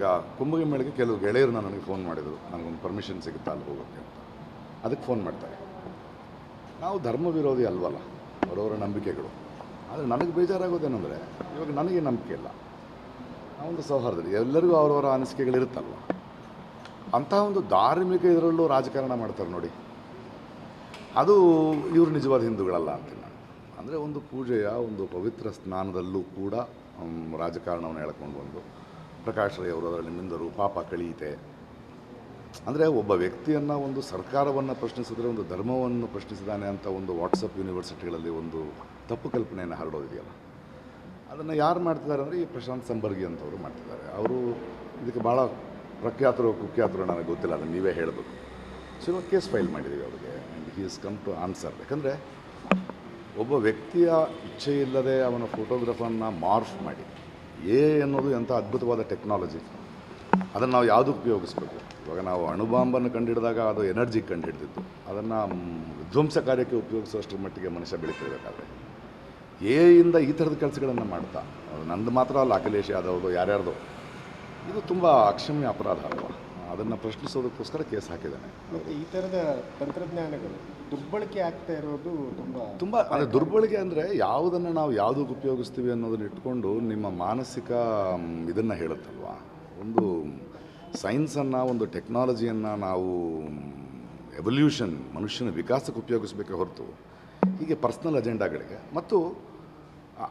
ಇವಾಗ ಕುಂಭಗಿ ಮೇಳಕ್ಕೆ ಕೆಲವು ಗೆಳೆಯರು ನನಗೆ ಫೋನ್ ಮಾಡಿದರು. ನನಗೊಂದು ಪರ್ಮಿಷನ್ ಸಿಗುತ್ತಾ ಅಲ್ಲಿ ಹೋಗೋಕ್ಕೆ ಅದಕ್ಕೆ ಫೋನ್ ಮಾಡ್ತಾರೆ. ನಾವು ಧರ್ಮ ವಿರೋಧಿ ಅಲ್ವಲ್ಲ. ಅವರವರ ನಂಬಿಕೆಗಳು. ಆದರೆ ನನಗೆ ಬೇಜಾರಾಗೋದೇನೆಂದರೆ ಇವಾಗ ನನಗೆ ನಂಬಿಕೆ ಇಲ್ಲ. ನಾವೊಂದು ಸೌಹಾರ್ದಲ್ಲಿ ಎಲ್ಲರಿಗೂ ಅವರವರ ಅನಿಸಿಕೆಗಳಿರುತ್ತಲ್ವ ಅಂತಹ ಒಂದು ಧಾರ್ಮಿಕ ಇದರಲ್ಲೂ ರಾಜಕಾರಣ ಮಾಡ್ತಾರೆ ನೋಡಿ. ಅದು ಇವರು ನಿಜವಾದ ಹಿಂದೂಗಳಲ್ಲ ಅಂತೀನಿ ನಾನು. ಅಂದರೆ ಒಂದು ಪೂಜೆಯ ಒಂದು ಪವಿತ್ರ ಸ್ನಾನದಲ್ಲೂ ಕೂಡ ರಾಜಕಾರಣವನ್ನು ಹೇಳ್ಕೊಂಡು ಬಂದು ಪ್ರಕಾಶ್ ರೈ ಅವರು ಅದರಲ್ಲಿ ಮಿಂದರು ಪಾಪ ಕಳೀತೆ. ಅಂದರೆ ಒಬ್ಬ ವ್ಯಕ್ತಿಯನ್ನು ಒಂದು ಸರ್ಕಾರವನ್ನು ಪ್ರಶ್ನಿಸಿದ್ರೆ, ಒಂದು ಧರ್ಮವನ್ನು ಪ್ರಶ್ನಿಸಿದಾನೆ ಅಂತ ಒಂದು ವಾಟ್ಸಪ್ ಯೂನಿವರ್ಸಿಟಿಗಳಲ್ಲಿ ಒಂದು ತಪ್ಪು ಕಲ್ಪನೆಯನ್ನು ಹರಡೋದಿದೆಯಲ್ಲ? ಅದನ್ನು ಯಾರು ಮಾಡ್ತಿದ್ದಾರೆ ಅಂದರೆ ಈ ಪ್ರಶಾಂತ್ ಸಂಬರ್ಗಿ ಅಂತವರು ಮಾಡ್ತಿದ್ದಾರೆ. ಅವರು ಇದಕ್ಕೆ ಭಾಳ ಪ್ರಖ್ಯಾತರು, ಕುಖ್ಯಾತರು ನನಗೆ ಗೊತ್ತಿಲ್ಲ, ಅದನ್ನು ನೀವೇ ಹೇಳಬೇಕು. ಸೊ ಇವಾಗ ಕೇಸ್ ಫೈಲ್ ಮಾಡಿದ್ದೀವಿ ಅವರಿಗೆ he is come to answer ಯಾಕಂದರೆ ಒಬ್ಬ ವ್ಯಕ್ತಿಯ ಇಚ್ಛೆ ಇಲ್ಲದೆ ಅವನ ಫೋಟೋಗ್ರಾಫನ್ನು ಮಾರ್ಫ್ ಮಾಡಿ ಎ ಅನ್ನೋದು ಎಂಥ ಅದ್ಭುತವಾದ ಟೆಕ್ನಾಲಜಿ. ಅದನ್ನು ನಾವು ಯಾವುದಕ್ಕೆ ಉಪಯೋಗಿಸ್ಬೇಕು? ಇವಾಗ ನಾವು ಅಣುಬಾಂಬನ್ನು ಕಂಡುಹಿಡಿದಾಗ ಅದು ಎನರ್ಜಿ ಕಂಡುಹಿಡಿದಿತ್ತು ಅದನ್ನು ವಿಧ್ವಂಸ ಕಾರ್ಯಕ್ಕೆ ಉಪಯೋಗಿಸುವಷ್ಟರ ಮಟ್ಟಿಗೆ ಮನುಷ್ಯ ಬೆಳೀತಿರ್ಬೇಕಾದ್ರೆ. ಇಂದ ಈ ಥರದ ಕೆಲಸಗಳನ್ನು ಮಾಡ್ತಾ. ನಂದು ಮಾತ್ರ ಅಲ್ಲ, ಅಖಿಲೇಶ್ ಯಾದವ್ದು ಯಾರ್ಯಾರ್ದು. ಇದು ತುಂಬ ಅಕ್ಷಮ್ಯ ಅಪರಾಧ ಅಲ್ವಾ? ಅದನ್ನು ಪ್ರಶ್ನಿಸೋದಕ್ಕೋಸ್ಕರ ಕೇಸ್ ಹಾಕಿದ್ದಾನೆ. ಮತ್ತು ಈ ಥರದ ತಂತ್ರಜ್ಞಾನಗಳು ದುರ್ಬಳಕೆ ಆಗ್ತಾ ಇರೋದು ತುಂಬ ತುಂಬ ಅಂದರೆ ದುರ್ಬಳಕೆ ಅಂದರೆ ಯಾವುದನ್ನು ನಾವು ಯಾವುದಕ್ಕೆ ಉಪಯೋಗಿಸ್ತೀವಿ ಅನ್ನೋದನ್ನ ಇಟ್ಕೊಂಡು ನಿಮ್ಮ ಮಾನಸಿಕ ಇದನ್ನು ಹೇಳುತ್ತಲ್ವಾ? ಒಂದು ಸೈನ್ಸನ್ನು ಒಂದು ಟೆಕ್ನಾಲಜಿಯನ್ನು ನಾವು ಎವಲ್ಯೂಷನ್ ಮನುಷ್ಯನ ವಿಕಾಸಕ್ಕೆ ಉಪಯೋಗಿಸಬೇಕೆ ಹೊರತು ಹೀಗೆ ಪರ್ಸ್ನಲ್ ಅಜೆಂಡಾಗಳಿಗೆ. ಮತ್ತು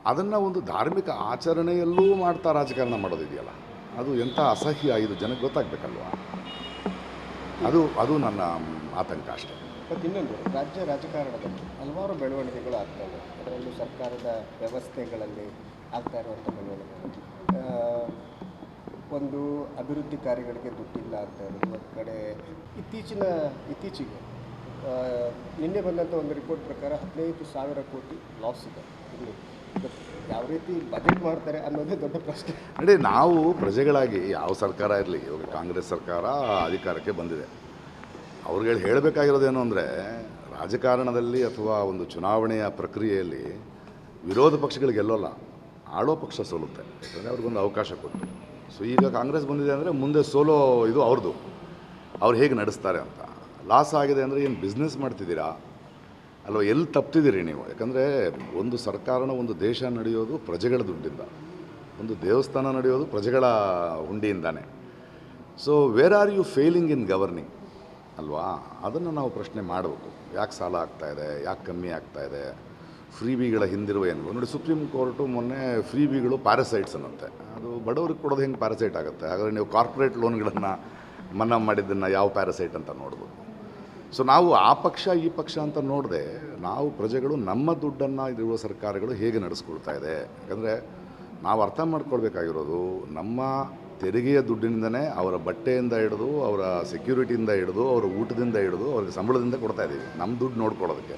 ಅದನ್ನು ಒಂದು ಧಾರ್ಮಿಕ ಆಚರಣೆಯಲ್ಲೂ ಮಾಡ್ತಾ ರಾಜಕಾರಣ ಮಾಡೋದಿದೆಯಲ್ಲ? ಅದು ಎಂಥ ಅಸಹ್ಯ ಇದು ಜನಕ್ಕೆ ಗೊತ್ತಾಗಬೇಕಲ್ವಾ? ಅದು ಅದು ನನ್ನ ಆತಂಕ ಅಷ್ಟೆ. ಮತ್ತು ಇನ್ನೊಂದು, ರಾಜ್ಯ ರಾಜಕಾರಣದಲ್ಲಿ ಹಲವಾರು ಬೆಳವಣಿಗೆಗಳು ಆಗ್ತಾ ಇದೆ. ಅದರಲ್ಲೂ ಸರ್ಕಾರದ ವ್ಯವಸ್ಥೆಗಳಲ್ಲಿ ಆಗ್ತಾ ಇರುವಂಥ ಬೆಳವಣಿಗೆಗಳು. ಒಂದು ಅಭಿವೃದ್ಧಿ ಕಾರ್ಯಗಳಿಗೆ ದುಡ್ಡಿಲ್ಲ ಅಂತ ಒಂದು ಕಡೆ ಇತ್ತೀಚಿನ, ಇತ್ತೀಚೆಗೆ ನಿನ್ನೆ ಬಂದಂಥ ಒಂದು ರಿಪೋರ್ಟ್ ಪ್ರಕಾರ ಹದಿನೈದು ಸಾವಿರ ಕೋಟಿ ಲಾಸ್ ಇದೆ ಇಲ್ಲಿ. ಯಾವ ರೀತಿ ಬಜೆಟ್ ಮಾಡ್ತಾರೆ ಅನ್ನೋದೇ ದೊಡ್ಡ ಪ್ರಶ್ನೆ. ನೋಡಿ, ನಾವು ಪ್ರಜೆಗಳಾಗಿ ಯಾವ ಸರ್ಕಾರ ಇರಲಿ, ಇವಾಗ ಕಾಂಗ್ರೆಸ್ ಸರ್ಕಾರ ಅಧಿಕಾರಕ್ಕೆ ಬಂದಿದೆ. ಅವ್ರಿಗೆ ಹೇಳಬೇಕಾಗಿರೋದೇನು ಅಂದರೆ, ರಾಜಕಾರಣದಲ್ಲಿ ಅಥವಾ ಒಂದು ಚುನಾವಣೆಯ ಪ್ರಕ್ರಿಯೆಯಲ್ಲಿ ವಿರೋಧ ಪಕ್ಷಗಳು ಗೆಲ್ಲೋಲ್ಲ ಆಳೋ ಪಕ್ಷ ಸೋಲುತ್ತೆ. ಯಾಕಂದರೆ ಅವ್ರಿಗೊಂದು ಅವಕಾಶ ಕೊಟ್ಟು. ಸೊ ಈಗ ಕಾಂಗ್ರೆಸ್ ಬಂದಿದೆ ಅಂದರೆ ಮುಂದೆ ಸೋಲೋ ಇದು ಅವ್ರದ್ದು ಅವ್ರು ಹೇಗೆ ನಡೆಸ್ತಾರೆ ಅಂತ. ಲಾಸ್ ಆಗಿದೆ ಅಂದರೆ ಏನು ಬಿಸ್ನೆಸ್ ಮಾಡ್ತಿದ್ದೀರಾ? ಅಲ್ವಾ ಎಲ್ಲಿ ತಪ್ತಿದ್ದೀರಿ ನೀವು? ಯಾಕಂದರೆ ಒಂದು ಸರ್ಕಾರನ ಒಂದು ದೇಶ ನಡೆಯೋದು ಪ್ರಜೆಗಳ ದುಡ್ಡಿಂದ. ಒಂದು ದೇವಸ್ಥಾನ ನಡೆಯೋದು ಪ್ರಜೆಗಳ ಹುಂಡಿಯಿಂದಾನೆ. So where are you failing in governing ಅಲ್ವಾ? ಅದನ್ನು ನಾವು ಪ್ರಶ್ನೆ ಮಾಡಬೇಕು. ಯಾಕೆ ಸಾಲ ಆಗ್ತಾ ಇದೆ? ಯಾಕೆ ಕಮ್ಮಿ ಆಗ್ತಾ ಇದೆ? ಫ್ರೀ ಬಿಗಳ ಹಿಂದಿರುವ ಏನು? ನೋಡಿ, ಸುಪ್ರೀಂ ಕೋರ್ಟು ಮೊನ್ನೆ ಫ್ರೀ ಬಿಗಳು ಪ್ಯಾರಸೈಟ್ಸ್ ಅನ್ನಂತೆ ಅದು ಬಡವ್ರಿಗೆ ಕೊಡೋದು ಹೆಂಗೆ ಪ್ಯಾರಸೈಟ್ ಆಗುತ್ತೆ? ಹಾಗಾದರೆ ನೀವು ಕಾರ್ಪೊರೇಟ್ ಲೋನ್ಗಳನ್ನು ಮನ್ನಾ ಮಾಡಿದ್ದನ್ನು ಯಾವ ಪ್ಯಾರಸೈಟ್ ಅಂತ ನೋಡ್ಬೋದು. ಸೊ ನಾವು ಆ ಪಕ್ಷ, ಈ ಪಕ್ಷ ಅಂತ ನೋಡದೆ, ನಾವು ಪ್ರಜೆಗಳು ನಮ್ಮ ದುಡ್ಡನ್ನು ಇರುವ ಸರ್ಕಾರಗಳು ಹೇಗೆ ನಡೆಸ್ಕೊಳ್ತಾ ಇದೆ? ಯಾಕಂದರೆ ನಾವು ಅರ್ಥ ಮಾಡ್ಕೊಳ್ಬೇಕಾಗಿರೋದು, ನಮ್ಮ ತೆರಿಗೆಯ ದುಡ್ಡಿನಿಂದನೇ ಅವರ ಬಟ್ಟೆಯಿಂದ ಹಿಡಿದು, ಅವರ ಸೆಕ್ಯೂರಿಟಿಯಿಂದ ಹಿಡಿದು, ಅವರ ಊಟದಿಂದ ಹಿಡಿದು, ಅವ್ರಿಗೆ ಸಂಬಳದಿಂದ ಕೊಡ್ತಾ ಇದ್ದೀವಿ ನಮ್ಮ ದುಡ್ಡು ನೋಡ್ಕೊಳ್ಳೋದಕ್ಕೆ.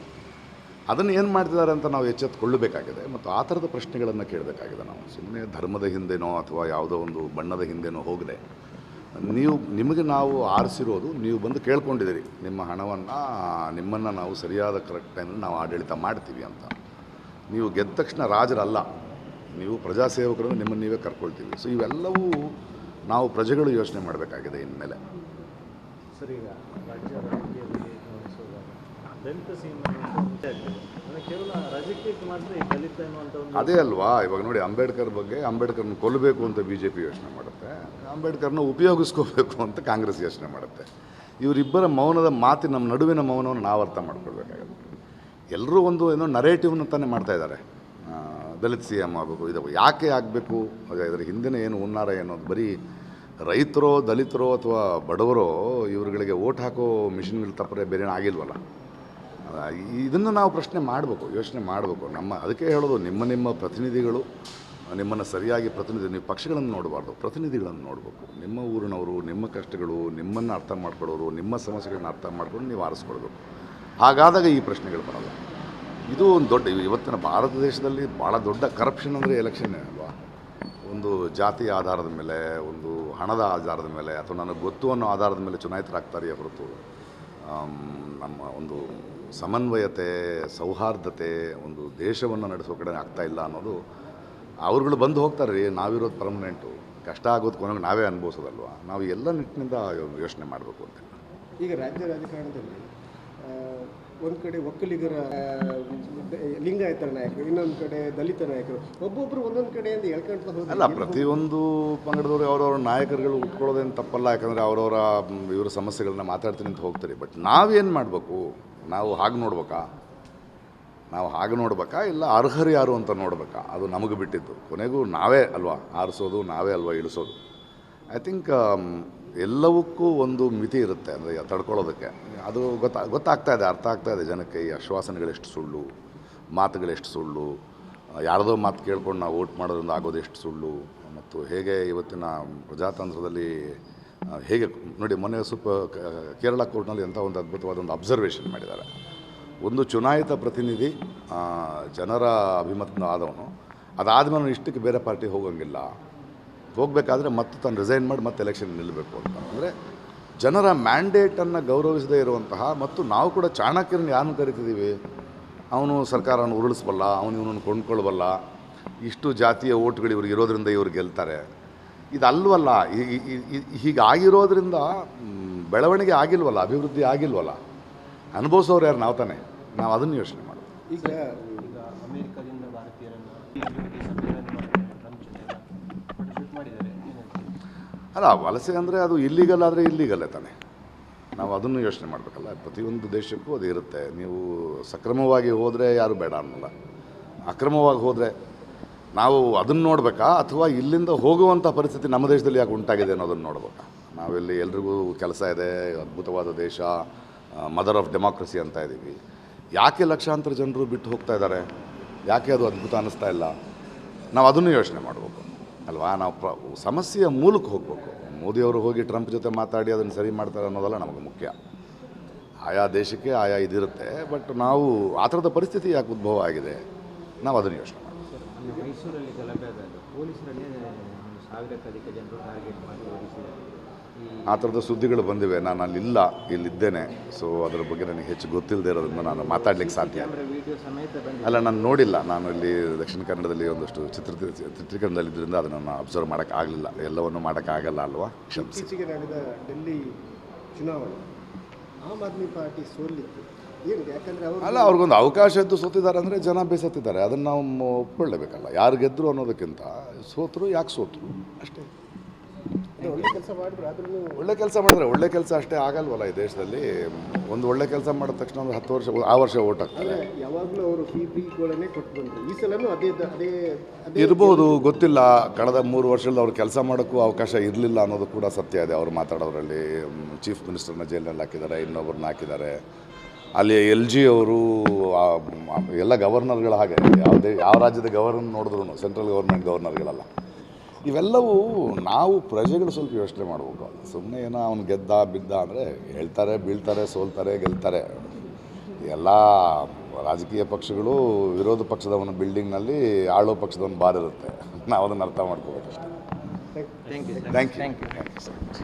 ಅದನ್ನು ಏನು ಮಾಡ್ತಿದ್ದಾರೆ ಅಂತ ನಾವು ಎಚ್ಚೆತ್ತುಕೊಳ್ಳಬೇಕಾಗಿದೆ ಮತ್ತು ಆ ಥರದ ಪ್ರಶ್ನೆಗಳನ್ನು ಕೇಳಬೇಕಾಗಿದೆ ನಾವು. ಸುಮ್ಮನೆ ಧರ್ಮದ ಹಿಂದೆನೋ ಅಥವಾ ಯಾವುದೋ ಒಂದು ಬಣ್ಣದ ಹಿಂದೆನೋ ಹೋಗದೆ. ನೀವು, ನಿಮಗೆ ನಾವು ಆರಿಸಿರೋದು ನೀವು ಬಂದು ಕೇಳ್ಕೊಂಡಿದ್ದೀರಿ. ನಿಮ್ಮ ಹಣವನ್ನು, ನಿಮ್ಮನ್ನು ನಾವು ಸರಿಯಾದ ಕರೆಕ್ಟ್ ಟೈಮಲ್ಲಿ ನಾವು ಆಡಳಿತ ಮಾಡ್ತೀವಿ ಅಂತ. ನೀವು ಗೆದ್ದ ತಕ್ಷಣ ರಾಜರಲ್ಲ. ನೀವು ಪ್ರಜಾಸೇವಕರನ್ನು ನಿಮ್ಮನ್ನು ನೀವೇ ಕರ್ಕೊಳ್ತೀವಿ. ಸೊ ಇವೆಲ್ಲವೂ ನಾವು ಪ್ರಜೆಗಳು ಯೋಚನೆ ಮಾಡಬೇಕಾಗಿದೆ ಇನ್ಮೇಲೆ ಸರ್ ಈಗ ರಾಜ್ಯ ರಾಜಕೀಯದಲ್ಲಿ ಗಮನಿಸುವಾಗ ಕೇವಲ ಅದೇ ಅಲ್ವಾ? ಇವಾಗ ನೋಡಿ ಅಂಬೇಡ್ಕರ್ ಬಗ್ಗೆ ಅಂಬೇಡ್ಕರ್ನ ಕೊಲ್ಲಬೇಕು ಅಂತ ಬಿ ಜೆ ಪಿ ಯೋಚನೆ ಮಾಡುತ್ತೆ. ಅಂಬೇಡ್ಕರ್ನ ಉಪಯೋಗಿಸ್ಕೋಬೇಕು ಅಂತ ಕಾಂಗ್ರೆಸ್ ಯೋಚನೆ ಮಾಡುತ್ತೆ. ಇವರಿಬ್ಬರ ಮೌನದ ಮಾತಿ ನಮ್ಮ ನಡುವಿನ ಮೌನವನ್ನು ನಾವು ಅರ್ಥ ಮಾಡ್ಕೊಳ್ಬೇಕಾಗುತ್ತೆ. ಎಲ್ಲರೂ ಒಂದು ಏನೋ ನರೇಟಿವ್ನ ತಾನೇ ಮಾಡ್ತಾ ಇದ್ದಾರೆ. ದಲಿತ ಸಿ ಎಂ ಆಗಬೇಕು ಇದು ಯಾಕೆ ಆಗಬೇಕು? ಇದರ ಹಿಂದಿನ ಏನು ಹುನ್ನಾರ ಏನು ಅದು ಬರೀ ರೈತರೋ, ದಲಿತರೋ ಅಥವಾ ಬಡವರೋ ಇವ್ರುಗಳಿಗೆ ಓಟ್ ಹಾಕೋ ಮಿಷಿನ್ಗಳು ತಪ್ಪರೆ ಬೇರೆ ಆಗಿಲ್ವಲ್ಲ. ಇದನ್ನು ನಾವು ಪ್ರಶ್ನೆ ಮಾಡಬೇಕು, ಯೋಚನೆ ಮಾಡಬೇಕು. ನಮ್ಮ, ಅದಕ್ಕೆ ಹೇಳೋದು ನಿಮ್ಮ ನಿಮ್ಮ ಪ್ರತಿನಿಧಿಗಳು, ನಿಮ್ಮನ್ನು ಸರಿಯಾಗಿ ಪ್ರತಿನಿಧಿ, ನೀವು ಪಕ್ಷಗಳನ್ನು ನೋಡಬಾರ್ದು, ಪ್ರತಿನಿಧಿಗಳನ್ನು ನೋಡಬೇಕು. ನಿಮ್ಮ ಊರಿನವರು, ನಿಮ್ಮ ಕಷ್ಟಗಳು, ನಿಮ್ಮನ್ನು ಅರ್ಥ ಮಾಡ್ಕೊಳ್ಳೋರು, ನಿಮ್ಮ ಸಮಸ್ಯೆಗಳನ್ನ ಅರ್ಥ ಮಾಡ್ಕೊಂಡು ನೀವು ಆರಿಸ್ಕೊಳ್ಬೇಕು. ಹಾಗಾದಾಗ ಈ ಪ್ರಶ್ನೆಗಳು ಬರಲ್ಲ. ಇದು ಒಂದು ದೊಡ್ಡ, ಇವತ್ತಿನ ಭಾರತ ದೇಶದಲ್ಲಿ ಭಾಳ ದೊಡ್ಡ ಕರಪ್ಷನ್ ಅಂದರೆ ಎಲೆಕ್ಷನ್ನೇ ಅಲ್ವಾ? ಒಂದು ಜಾತಿಯ ಆಧಾರದ ಮೇಲೆ, ಒಂದು ಹಣದ ಆಧಾರದ ಮೇಲೆ, ಅಥವಾ ನನಗೆ ಗೊತ್ತು ಅನ್ನೋ ಆಧಾರದ ಮೇಲೆ ಚುನಾಯಿತರಾಗ್ತಾರೆ ಹೊರತು ನಮ್ಮ ಒಂದು ಸಮನ್ವಯತೆ, ಸೌಹಾರ್ದತೆ, ಒಂದು ದೇಶವನ್ನು ನಡೆಸೋ ಕಡೆ ಆಗ್ತಾ ಇಲ್ಲ ಅನ್ನೋದು ಅವ್ರುಗಳು ಬಂದು ಹೋಗ್ತಾರೆ ರೀ ನಾವಿರೋದು ಪರ್ಮನೆಂಟು ಕಷ್ಟ ಆಗೋದು ಕೊನೆಗೆ ನಾವೇ ಅನುಭವಿಸೋದಲ್ವ? ನಾವು ಎಲ್ಲ ನಿಟ್ಟಿನಿಂದ ಯೋಚನೆ ಮಾಡಬೇಕು ಅಂತ. ಈಗ ರಾಜ್ಯ ರಾಜಕಾರಣದಲ್ಲಿ ಒಂದು ಕಡೆ ಒಕ್ಕಲಿಗರ ಲಿಂಗಾಯತರ ನಾಯಕರು ಇನ್ನೊಂದು ಕಡೆ ದಲಿತ ನಾಯಕರು ಒಬ್ಬೊಬ್ಬರು ಒಂದೊಂದು ಕಡೆಯಿಂದ ಅಂತ ಹೋದ್ರೆ ಅಲ್ಲ ಪ್ರತಿಯೊಂದು ಪಂಗಡದವರು ಅವ್ರವ್ರ ನಾಯಕರುಗಳು ಉಟ್ಕೊಳ್ಳೋದೇನು ತಪ್ಪಲ್ಲ ಯಾಕಂದರೆ ಅವರವರ ಇವರ ಸಮಸ್ಯೆಗಳನ್ನ ಮಾತಾಡ್ತೀನಿ ಅಂತ ಹೋಗ್ತಾರೆ. ಬಟ್ ನಾವೇನು ಮಾಡಬೇಕು? ನಾವು ಹಾಗೆ ನೋಡ್ಬೇಕಾ? ನಾವು ಹಾಗೆ ನೋಡ್ಬೇಕಾ? ಇಲ್ಲ ಅರ್ಹರು ಯಾರು ಅಂತ ನೋಡ್ಬೇಕಾ? ಅದು ನಮಗೆ ಬಿಟ್ಟಿದ್ದು. ಕೊನೆಗೂ ನಾವೇ ಅಲ್ವಾ? ಆರಿಸೋದು ನಾವೇ ಅಲ್ವಾ ಇಳಿಸೋದು? ಐ ಥಿಂಕ್ ಎಲ್ಲವಕ್ಕೂ ಒಂದು ಮಿತಿ ಇರುತ್ತೆ ಅಂದರೆ ತಡ್ಕೊಳ್ಳೋದಕ್ಕೆ. ಅದು ಗೊತ್ತಾ, ಗೊತ್ತಾಗ್ತಾ ಇದೆ, ಅರ್ಥ ಆಗ್ತಾ ಇದೆ ಜನಕ್ಕೆ, ಈ ಆಶ್ವಾಸನೆಗಳೆಷ್ಟು ಸುಳ್ಳು, ಮಾತುಗಳೆಷ್ಟು ಸುಳ್ಳು ಯಾರದೋ ಮಾತು ಕೇಳ್ಕೊಂಡು ನಾವು ವೋಟ್ ಮಾಡೋದ್ರಿಂದ ಆಗೋದೆಷ್ಟು ಸುಳ್ಳು, ಮತ್ತು ಹೇಗೆ ಇವತ್ತಿನ ಪ್ರಜಾತಂತ್ರದಲ್ಲಿ ಹೇಗೆ, ನೋಡಿ ಮೊನ್ನೆ ಸ್ವಲ್ಪ ಕೇರಳ ಕೋರ್ಟ್ನಲ್ಲಿ ಎಂಥ ಒಂದು ಅದ್ಭುತವಾದ ಒಂದು ಅಬ್ಸರ್ವೇಷನ್ ಮಾಡಿದ್ದಾರೆ. ಒಂದು ಚುನಾಯಿತ ಪ್ರತಿನಿಧಿ ಜನರ ಅಭಿಮತ ಆದವನು, ಅದಾದಮೇಲೆ ಇಷ್ಟಕ್ಕೆ ಬೇರೆ ಪಾರ್ಟಿ ಹೋಗಂಗಿಲ್ಲ ಹೋಗಬೇಕಾದ್ರೆ ಮತ್ತೆ ತಾನು ರಿಸೈನ್ ಮಾಡಿ ಮತ್ತೆ ಎಲೆಕ್ಷನ್ ನಿಲ್ಲಬೇಕು ಅಂತ. ಅಂದರೆ ಜನರ ಮ್ಯಾಂಡೇಟನ್ನು ಗೌರವಿಸದೇ ಇರುವಂತಹ ಮತ್ತು ನಾವು ಕೂಡ ಚಾಣಕ್ಯರನ್ನ ಯಾರನ್ನು ಕರಿತಿದ್ದೀವಿ? ಅವನು ಸರ್ಕಾರವನ್ನು ಉರುಳಿಸಬಲ್ಲ, ಅವನು ಇವನನ್ನು ಕೊಂಡ್ಕೊಳ್ಬಲ್ಲ. ಇಷ್ಟು ಜಾತಿಯ ಓಟ್ಗಳು ಇವ್ರಿಗೆ ಇರೋದ್ರಿಂದ ಇವ್ರು ಗೆಲ್ತಾರೆ. ಇದಲ್ವಲ್ಲ ಅಲ್ವಲ್ಲ ಹೀಗಾಗಿರೋದ್ರಿಂದ ಬೆಳವಣಿಗೆ ಆಗಿಲ್ವಲ್ಲ, ಅಭಿವೃದ್ಧಿ ಆಗಿಲ್ವಲ್ಲ? ಅನುಭವಿಸೋರು ಯಾರು? ನಾವು ತಾನೇ. ನಾವು ಅದನ್ನು ಯೋಚನೆ ಮಾಡೋದು. ಈಗ ಈಗ ಅಮೆರಿಕದಿಂದ ಭಾರತೀಯರನ್ನು ಅಭಿವೃದ್ಧಿ ಸಮ್ಮೇಳನ ಮಾಡಿದ್ದಾರೆ ಟ್ರಂಪ್ ಜೊತೆ ಫೋಟೋಶೂಟ್ ಮಾಡಿದ್ದಾರೆ ಏನು ಹೇಳ್ತೀರಿ? ಅಲ್ಲ, ವಲಸೆ ಅಂದರೆ ಅದು ಇಲ್ಲಿಗಲ್ ಆದರೆ ಇಲ್ಲಿಗಲ್ಲೇ ತಾನೆ. ನಾವು ಅದನ್ನು ಯೋಚನೆ ಮಾಡಬೇಕಲ್ಲ, ಪ್ರತಿಯೊಂದು ದೇಶಕ್ಕೂ ಅದು ಇರುತ್ತೆ. ನೀವು ಸಕ್ರಮವಾಗಿ ಹೋದರೆ ಯಾರು ಬೇಡ ಅನ್ನಲ್ಲ. ಅಕ್ರಮವಾಗಿ ಹೋದರೆ ನಾವು ಅದನ್ನು ನೋಡಬೇಕಾ? ಅಥವಾ ಇಲ್ಲಿಂದ ಹೋಗುವಂಥ ಪರಿಸ್ಥಿತಿ ನಮ್ಮ ದೇಶದಲ್ಲಿ ಯಾಕೆ ಉಂಟಾಗಿದೆ ಅನ್ನೋದನ್ನು ನೋಡಬೇಕಾ? ನಾವಿಲ್ಲಿ ಎಲ್ರಿಗೂ ಕೆಲಸ ಇದೆ, ಅದ್ಭುತವಾದ ದೇಶ ಮದರ್ ಆಫ್ ಡೆಮಾಕ್ರಸಿ ಅಂತ ಇದ್ದೀವಿ ಯಾಕೆ ಲಕ್ಷಾಂತರ ಜನರು ಬಿಟ್ಟು ಹೋಗ್ತಾ ಇದ್ದಾರೆ? ಯಾಕೆ ಅದು ಅದ್ಭುತ ಅನ್ನಿಸ್ತಾ ಇಲ್ಲ? ನಾವು ಅದನ್ನು ಯೋಚನೆ ಮಾಡಬೇಕು. ಅಲ್ವಾ? ನಾವು ಪ್ರ ಸಮಸ್ಯೆಯ ಮೂಲಕ್ಕೆ ಹೋಗಬೇಕು. ಮೋದಿಯವರು ಹೋಗಿ ಟ್ರಂಪ್ ಜೊತೆ ಮಾತಾಡಿ ಅದನ್ನು ಸರಿ ಮಾಡ್ತಾರೆ ಅನ್ನೋದಲ್ಲ ನಮಗೆ ಮುಖ್ಯ. ಆಯಾ ದೇಶಕ್ಕೆ ಆಯಾ ಇದಿರುತ್ತೆ, ಬಟ್ ನಾವು ಆ ಥರದ ಪರಿಸ್ಥಿತಿ ಯಾಕೆ ಉದ್ಭವ ಆಗಿದೆ? ನಾವು ಅದನ್ನು ಯೋಚನೆ ಮಾಡಬೇಕು. ಆ ಥರದ ಸುದ್ದಿಗಳು ಬಂದಿವೆ. ನಾನು ಅಲ್ಲಿಲ್ಲ ಇಲ್ಲಿದ್ದೇನೆ. ಸೊ ಅದರ ಬಗ್ಗೆ ನನಗೆ ಹೆಚ್ಚು ಗೊತ್ತಿಲ್ಲದೆ ಇರೋದ್ರಿಂದ ನಾನು ಮಾತಾಡ್ಲಿಕ್ಕೆ ಸಾಧ್ಯ ಅಲ್ಲ ನಾನು ನೋಡಿಲ್ಲ. ನಾನು ಇಲ್ಲಿ ದಕ್ಷಿಣ ಕನ್ನಡದಲ್ಲಿ ಒಂದಷ್ಟು ಚಿತ್ರ ಚಿತ್ರೀಕರಣದಲ್ಲಿದ್ದರಿಂದ ಅದನ್ನು ನಾನು ಅಬ್ಸರ್ವ್ ಮಾಡೋಕ್ಕಾಗಲಿಲ್ಲ ಎಲ್ಲವನ್ನು ಮಾಡೋಕ್ಕಾಗಲ್ಲ ಅಲ್ವಾ? ಕ್ಷಮಿಸಿ. ಡೆಲ್ಲಿ ಚುನಾವಣೆ. ಆಮ್ ಆದ್ಮಿ ಪಾರ್ಟಿ ಸೋಲಿತ್ತು. ಏನು ಯಾಕಂದ್ರೆ ಅವರು ಅಲ್ಲ ಅವ್ರಿಗೊಂದು ಅವಕಾಶ ಇದ್ದು ಸೋತಿದ್ದಾರೆ ಅಂದರೆ ಜನ ಬೇಸತ್ತಿದ್ದಾರೆ. ಅದನ್ನು ನಾವು ಒಪ್ಕೊಳ್ಳೇಬೇಕಲ್ಲ. ಯಾರು ಗೆದ್ದರು ಅನ್ನೋದಕ್ಕಿಂತ ಸೋತರು ಯಾಕೆ ಸೋತರು? ಅಷ್ಟೇ. ಒಳ್ಳೆ ಕೆಲಸ ಮಾಡಿದ್ರು ಒಳ್ಳೆ ಕೆಲಸ ಮಾಡಿದ್ರೆ ಒಳ್ಳೆ ಕೆಲಸ ಅಷ್ಟೇ ಆಗಲ್ವಲ್ಲ ಈ ದೇಶದಲ್ಲಿ? ಒಂದು ಒಳ್ಳೆ ಕೆಲಸ ಮಾಡಿದ ತಕ್ಷಣ ಒಂದು ಹತ್ತು ವರ್ಷ ಆ ವರ್ಷ ಓಟ್ ಆಗ್ತದೆ. ಯಾವಾಗಲೂ ಅವರು ಈ ಸಲನೂ ಅದೇ ಅದೇ ಅದೇ ಇರ್ಬೋದು ಗೊತ್ತಿಲ್ಲ. ಕಳೆದ ಮೂರು ವರ್ಷದಲ್ಲಿ ಅವ್ರು ಕೆಲಸ ಮಾಡೋಕ್ಕೂ ಅವಕಾಶ ಇರಲಿಲ್ಲ ಅನ್ನೋದು ಕೂಡ ಸತ್ಯ ಇದೆ. ಅವ್ರು ಮಾತಾಡೋದ್ರಲ್ಲಿ ಚೀಫ್ ಮಿನಿಸ್ಟರ್ನ ಜೈಲಿನಲ್ಲಿ ಹಾಕಿದ್ದಾರೆ ಇನ್ನೊಬ್ಬರನ್ನ ಹಾಕಿದ್ದಾರೆ. ಅಲ್ಲಿ ಎಲ್ ಜಿ ಅವರು ಎಲ್ಲ ಗವರ್ನರ್ಗಳ ಹಾಗೆ. ಯಾವುದೇ ಯಾವ ರಾಜ್ಯದ ಗವರ್ನರ್ ನೋಡಿದ್ರು ಸೆಂಟ್ರಲ್ ಗೌರ್ಮೆಂಟ್ ಗವರ್ನರ್ಗಳಲ್ಲ ಇವೆಲ್ಲವೂ ನಾವು ಪ್ರಜೆಗಳು ಸ್ವಲ್ಪ ಯೋಚನೆ ಮಾಡಬೇಕು. ಸುಮ್ಮನೆ ಏನೋ ಅವ್ನು ಗೆದ್ದ ಬಿದ್ದ ಅಂದರೆ ಹೇಳ್ತಾರೆ ಬೀಳ್ತಾರೆ ಸೋಲ್ತಾರೆ ಗೆಲ್ತಾರೆ. ಎಲ್ಲ ರಾಜಕೀಯ ಪಕ್ಷಗಳು ವಿರೋಧ ಪಕ್ಷದವನ ಬಿಲ್ಡಿಂಗ್ನಲ್ಲಿ ಆಳೋ ಪಕ್ಷದವನು ಬಾರ್ ಇರುತ್ತೆ ನಾವು ಅದನ್ನು ಅರ್ಥ ಮಾಡ್ಕೋಬೇಕಷ್ಟೇ. Thank you thank you thank you so much